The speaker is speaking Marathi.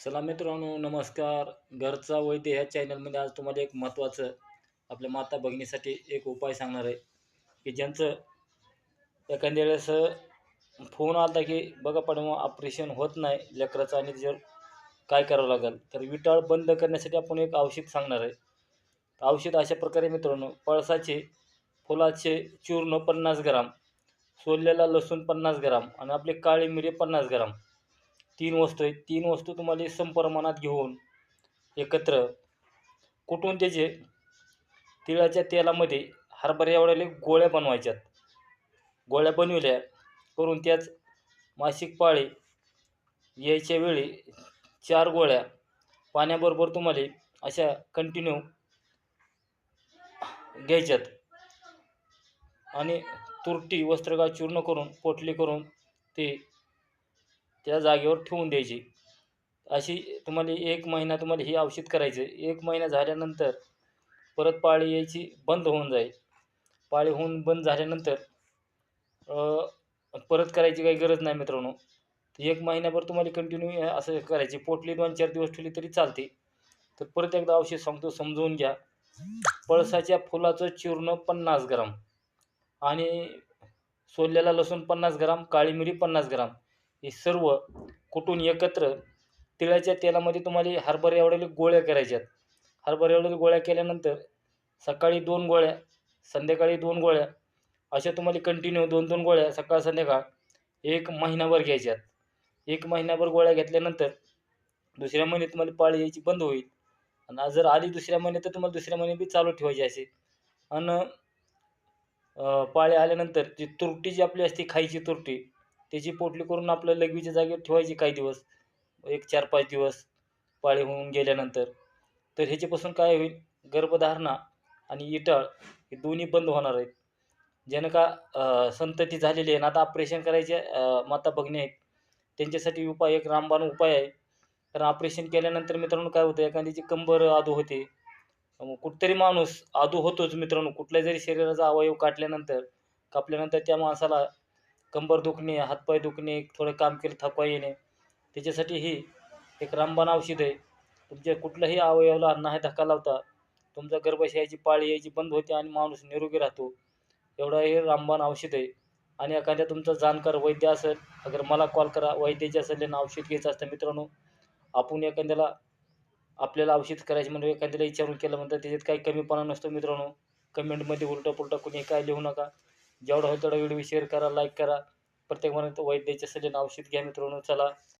चला मित्रांनो नमस्कार. घरचा वैद्य ह्या चॅनलमध्ये आज तुम्हाला एक महत्त्वाचं आपल्या माता भगिनीसाठी एक उपाय सांगणार आहे. की ज्यांचं एखाद्या वेळेस फोन आला की बघा पण मग ऑपरेशन होत नाही लेकराचं आणि त्याच्यावर काय करावं लागेल? तर विटाळ बंद करण्यासाठी आपण एक औषध सांगणार आहे. औषध अशा प्रकारे मित्रांनो पळसाचे फुलाचे चूर्ण पन्नास ग्राम सोललेला लसूण पन्नास ग्राम आणि आपले काळी मिरी पन्नास ग्राम. तीन वस्तू आहेत. तीन वस्तू तुम्हाला समप्रमाणात घेऊन एकत्र कुटून त्याचे तिळाच्या तेलामध्ये हरभरे एवढ्याले गोळ्या बनवायच्यात. गोळ्या बनविल्या करून त्याच मासिक पाळी यायच्या वेळी चार गोळ्या पाण्याबरोबर तुम्हाला अशा कंटिन्यू घ्यायच्यात. आणि तुरटी वस्त्रगा चूर्ण करून पोटली करून ते त्या जागेवर ठेवून द्यायची. अशी तुम्हाला एक महिना तुम्हाला ही औषध करायचं एक महिना झाल्यानंतर परत पाळी यायची बंद होऊन जाईल. पाळी होऊन बंद झाल्यानंतर परत करायची काही गरज नाही मित्रांनो. एक महिन्याभर तुम्हाला कंटिन्यू असं करायची. पोटली दोन चार दिवस ठेवली तरी चालते. तर परत एकदा औषध सांगतो समजवून घ्या. पळसाच्या फुलाचं चूर्ण पन्नास ग्राम आणि सोललेला लसूण पन्नास ग्राम काळी मिरी पन्नास ग्राम. हे सर्व कुटून एकत्र तिळाच्या तेलामध्ये तुम्हाला हरभरे एवढ्या गोळ्या करायच्यात. हरभरे एवढ्या गोळ्या केल्यानंतर सकाळी दोन गोळ्या संध्याकाळी दोन गोळ्या अशा तुम्हाला कंटिन्यू दोन दोन गोळ्या सकाळ संध्याकाळ एक महिनाभर घ्यायच्यात. एक महिनाभर गोळ्या घेतल्यानंतर दुसऱ्या महिन्यात तुम्हाला पाळी यायची बंद होईल. आणि जर आली दुसऱ्या महिन्यात तर तुम्हाला दुसऱ्या महिन्यात बी चालू ठेवायची असे. आणि पाळी आल्यानंतर जी तुरटी जी आपली असते खायची तुरटी त्याची पोटली करून आपलं लघवीच्या जागेवर ठेवायची काही दिवस. एक चार पाच दिवस पाळी होऊन गेल्यानंतर. तर ह्याच्यापासून काय होईल? गर्भधारणा आणि इटाळ हे दोन्ही बंद होणार आहेत. ज्यानं का संतती झालेली आहे ना आता ऑपरेशन करायचे माता भगिनी आहेत. त्यांच्यासाठी उपाय एक रामबाण उपाय आहे. कारण ऑपरेशन केल्यानंतर मित्रांनो काय होतं? एखाद्याची कंबर आदू होते. कुठतरी माणूस आदू होतोच मित्रांनो. कुठल्या जरी शरीराचा अवयव काटल्यानंतर कापल्यानंतर त्या माणसाला कंबर दुखणे हातपाय दुखणे थोडं काम केलं थकवा येणे. त्याच्यासाठी ही एक रामबाण औषध आहे. तुमच्या कुठल्याही अवयवाला नाही धक्का लावता. तुमचा गर्भाशयाची पाळी यायची बंद होते आणि माणूस निरोगी राहतो. एवढं हे रामबाण औषध आहे. आणि एखाद्या तुमचा जाणकार वैद्य असेल अगर मला कॉल करा वैद्याच्या सल्ल्यानं औषध घ्यायचं असतं मित्रांनो आपण एखाद्याला आपल्याला औषध करायचे म्हणजे एखाद्याला विचारून केलं म्हणतं त्याच्यात काही कमीपणा नसतो मित्रांनो. कमेंटमध्ये उलटं पुलटं कुणी काय लिहू नका. जेवढा होईल तेवढा व्हिडिओ शेअर करा लाईक करा. प्रत्येक म्हणून वैद्याच्या सजन औषध घ्या मित्रांनो चला.